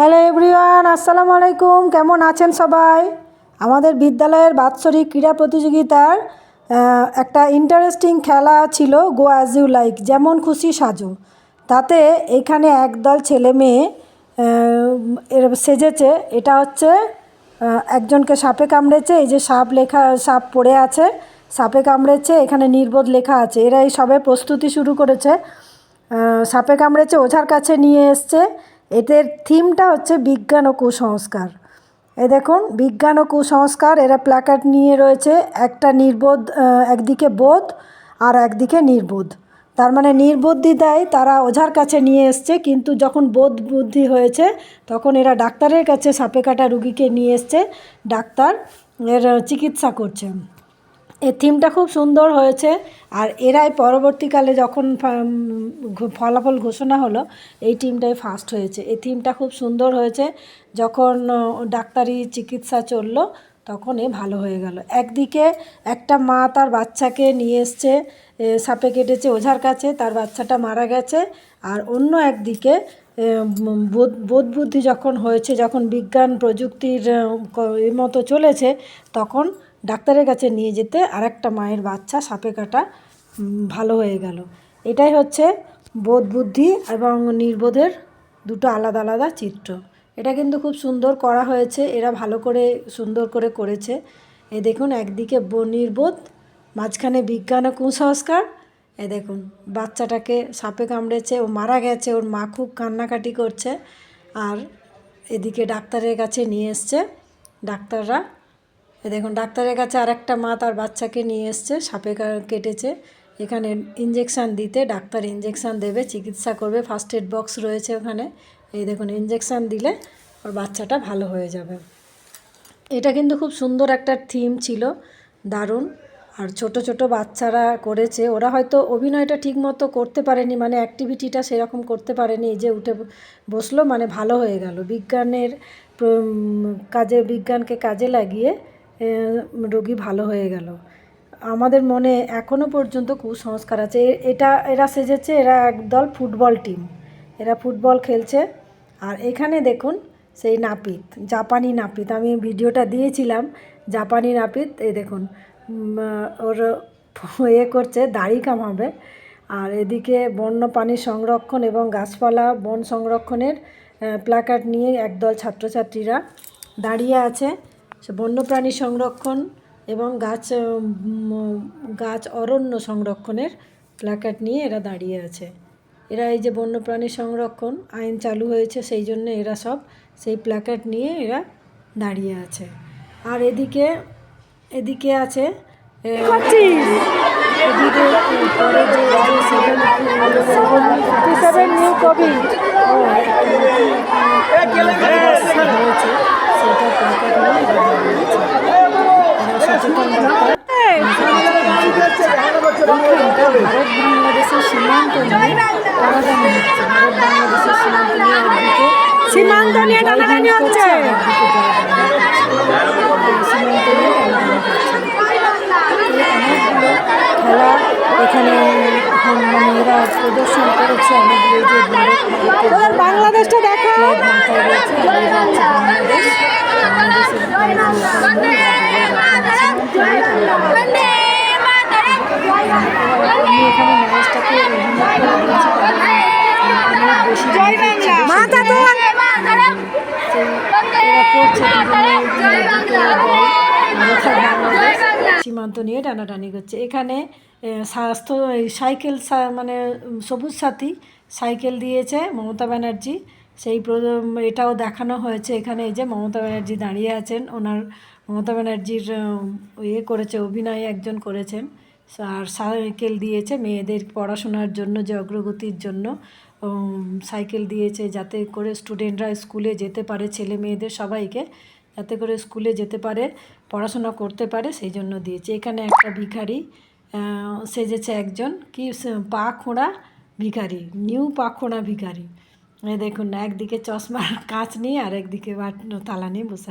Hello everyone, আসসালামু আলাইকুম। কেমন আছেন সবাই? আমাদের বিদ্যালয়ের বাৎসরিক ক্রীড়া প্রতিযোগিতার একটা ইন্টারেস্টিং খেলা ছিল গো অ্যাজ ইউ লাইক যেমন খুশি সাজো। তাতে এখানে একদল ছেলে মেয়ে এর সেজেছে। এটা হচ্ছে একজনকে সাপে কামড়েছে, এই যে সাপ লেখা, সাপ পড়ে আছে, সাপে কামড়েছে, এখানে নির্বোধ লেখা আছে। এরা এই সবে প্রস্তুতি শুরু করেছে। সাপে কামড়েছে, ওঝার কাছে নিয়ে এসছে। এদের থিমটা হচ্ছে বিজ্ঞান ও কুসংস্কার। এ দেখুন, বিজ্ঞান ও কুসংস্কার, এরা প্ল্যাকার্ড নিয়ে রয়েছে, একটা নির্বোধ একদিকে বোধ আর একদিকে নির্বোধ। তার মানে নির্বুদ্ধি দেয়, তারা ওঝার কাছে নিয়ে এসছে, কিন্তু যখন বোধ বুদ্ধি হয়েছে, তখন এরা ডাক্তারের কাছে সাপে কাটা রুগীকে নিয়ে এসছে, ডাক্তার এর চিকিৎসা করছে। এই থিমটা খুব সুন্দর হয়েছে। আর এরাই পরবর্তীকালে যখন ফলাফল ঘোষণা হলো এই টিমটাই ফার্স্ট হয়েছে। এই থিমটা খুব সুন্দর হয়েছে। যখন ডাক্তারি চিকিৎসা চলল তখন এ ভালো হয়ে গেল। একদিকে একটা মা তার বাচ্চাকে নিয়ে এসছে সাপে কেটেছে ওঝার কাছে তার বাচ্চাটা মারা গেছে। আর অন্য একদিকে এ, বোধ বুদ্ধি যখন হয়েছে যখন বিজ্ঞান প্রযুক্তির মতো চলেছে তখন ডাক্তারের কাছে নিয়ে যেতে আরেকটা মায়ের বাচ্চা সাপে কাটা ভালো হয়ে গেল। এটাই হচ্ছে বোধ বুদ্ধি এবং নির্বোধের দুটো আলাদা আলাদা চিত্র। এটা কিন্তু খুব সুন্দর করা হয়েছে, এরা ভালো করে সুন্দর করে করেছে। এ দেখুন, একদিকে নির্বোধ, মাঝখানে বিজ্ঞান ও কুসংস্কার। এ দেখুন, বাচ্চাটাকে সাপে কামড়েছে, ও মারা গেছে, ওর মা খুব কান্নাকাটি করছে। আর এদিকে ডাক্তারের কাছে নিয়ে এসছে, ডাক্তাররা দেখুন, ডাক্তারের কাছে আর একটা মা তার বাচ্চাকে নিয়ে এসছে, সাপে কেটেছে। এখানে ইঞ্জেকশান দিতে, ডাক্তার ইঞ্জেকশান দেবে, চিকিৎসা করবে ফার্স্ট এড বক্স রয়েছে ওখানে। এই দেখুন ইঞ্জেকশান দিলে ওর বাচ্চাটা ভালো হয়ে যাবে। এটা কিন্তু খুব সুন্দর একটা থিম ছিল, দারুণ। আর ছোট ছোট বাচ্চারা করেছে, ওরা হয়তো অভিনয়টা ঠিক মতো করতে পারেনি মানে অ্যাক্টিভিটিটা সেরকম করতে পারেনি যে উঠে বসল মানে ভালো হয়ে গেল। বিজ্ঞানের কাজে, বিজ্ঞানকে কাজে লাগিয়ে রোগী ভালো হয়ে গেল। আমাদের মনে এখনও পর্যন্ত কুসংস্কার আছে। এটা, এরা সেজেছে, এরা একদল ফুটবল টিম। এরা ফুটবল খেলছে। আর এখানে দেখুন, সেই নাপিত, জাপানি নাপিত। আমি ভিডিওটা দিয়েছিলাম, জাপানি নাপিত এই দেখুন ওর এ করছে, দাড়ি কামাবে। আর এদিকে বন্য প্রাণী সংরক্ষণ এবং গাছপালা, বন সংরক্ষণের প্ল্যাকার্ড নিয়ে একদল ছাত্রছাত্রীরা দাঁড়িয়ে আছে। বন্যপ্রাণী সংরক্ষণ এবং গাছ গাছ অরণ্য সংরক্ষণের প্ল্যাকার্ড নিয়ে এরা দাঁড়িয়ে আছে এরা এই যে বন্যপ্রাণী সংরক্ষণ আইন চালু হয়েছে সেই জন্য এরা সব সেই প্ল্যাকার্ড নিয়ে এরা দাঁড়িয়ে আছে আর এদিকে এদিকে আছে সেটা এরা দাঁড়িয়ে আছে এরা সচেতন ডাক্তার এখানটা ভারত বাংলাদেশের সীমান্ত বাংলাদেশের সীমান্ত নিয়ে একদিকে সীমান্ত নিয়ে টানাটানি হচ্ছে। খেলা এখানে এরা প্রদর্শন করেছে অনেকগুলো বাংলাদেশটা দেখো বাংলাদেশ সীমান্ত নিয়ে টানাটানি করছে। এখানে স্বাস্থ্য সাইকেল মানে সবুজ সাথী সাইকেল দিয়েছে মমতা ব্যানার্জি। সেই এটাও দেখানো হয়েছে এখানে, এই যে মমতা ব্যানার্জি দাঁড়িয়ে আছেন। ওনার মমতা ব্যানার্জির ইয়ে করেছে, অভিনয় একজন করেছেন। আর সাইকেল দিয়েছে মেয়েদের পড়াশোনার জন্য যে অগ্রগতির জন্য সাইকেল দিয়েছে যাতে করে স্টুডেন্টরা স্কুলে যেতে পারে, ছেলে মেয়েদের সবাইকে যাতে করে স্কুলে যেতে পারে, পড়াশোনা করতে পারে, সেই জন্য দিয়েছে। এখানে একটা ভিখারি সেজেছে একজন। কি পা খোঁড়া ভিখারি, নিউ পা খোঁড়া ভিখারি দেখুন না, একদিকে চশমার কাঁচ নিয়ে আর একদিকে তালা নিয়ে বসে।